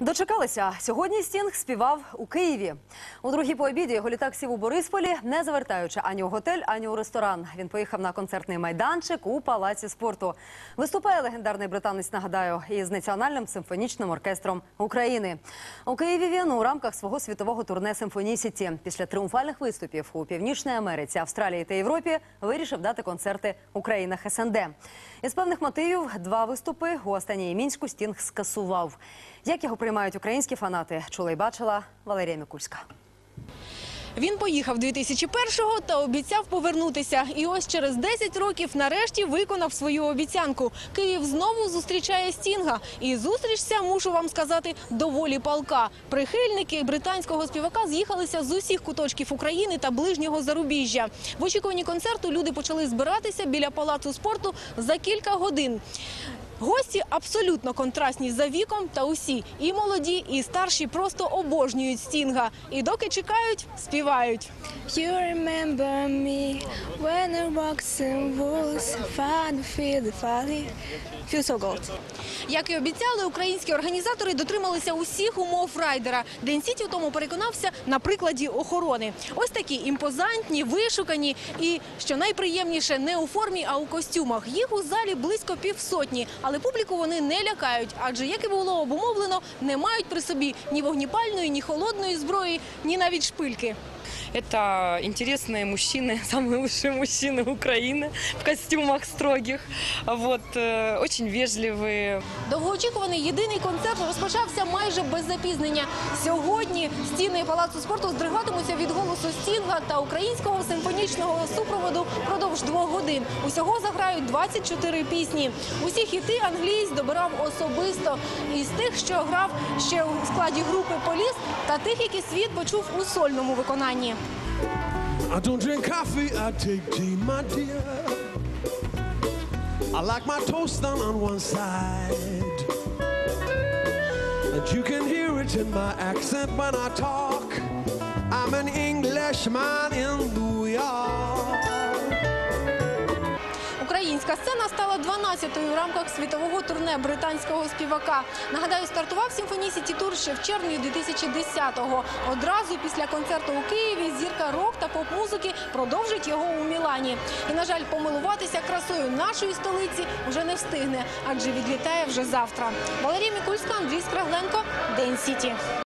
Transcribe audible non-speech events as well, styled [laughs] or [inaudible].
Дочекалися. Сьогодні Стінг співав у Києві. У другій по обіді його літак сів у Борисполі, не завертаючи ані у готель, ані у ресторан. Він поїхав на концертний майданчик у палаці спорту. Виступає легендарний британець, нагадаю, із національним симфонічним оркестром України. У Києві він у рамках свого світового турне Симфонісіті. Після тріумфальних виступів у Північній Америці, Австралії та Європі вирішив дати концерти у країнах СНД. Із певних мотивів два виступи у останній мінську Стінг скасував. Як його приймають українські фанати, чула і бачила Валерія Мікульська. Він поїхав 2001-го та обіцяв повернутися. І ось через 10 років нарешті виконав свою обіцянку. Київ знову зустрічає Стінга. І зустріч ця, мушу вам сказати, доволі палка. Прихильники британського співака з'їхалися з усіх куточків України та ближнього зарубіжжя. В очікуванні концерту люди почали збиратися біля палацу спорту за кілька годин. Гості абсолютно контрастні за віком та усі і молоді, і старші просто обожнюють стінга. І доки чекають, співають. You remember me and walks, fun feel the valley, feel so gold. Як і обіцяли, українські організатори дотрималися усіх умов райдера. День Сіті у тому переконався на прикладі охорони. Ось такі імпозантні, вишукані і, що найприємніше, не у формі, а у костюмах. Їх у залі близько півсотні, але публіку вони не лякають, адже, як і було обумовлено, не мають при собі ні вогніпальної, ні холодної зброї, ні навіть шпильки. Это интересные мужчины, [laughs] самые лучшие мужчины Украины в костюмах строгих. Вот, э, очень вежливые. Довгоочікуваний єдиний концерт розпочався майже без запізнення. Сьогодні стіни палацу спорту здригатимуться від голосу стінга та українського симфонічного супроводу продовж двох годин. Усього заграють 24 пісні. Усі хіти англієць добирав особисто із тих, що грав ще у складі групи Поліс, та тих, які світ почув у сольному виконанні. I don't drink coffee, I take tea, my dear. I like my toast done on one side. And you can hear it in my accent when I talk. I'm an Englishman in New York. Українська сцена стала 12-ю в рамках світового турне британського співака. Нагадаю, стартував Сімфоній Сіті Тур ще в червні 2010-го. Одразу після концерту у Києві зірка рок та поп-музики продовжить його у Мілані. І, на жаль, помилуватися красою нашої столиці вже не встигне, адже відлітає вже завтра. Валерія Мікульська, Андрій Скрагленко, День Сіті.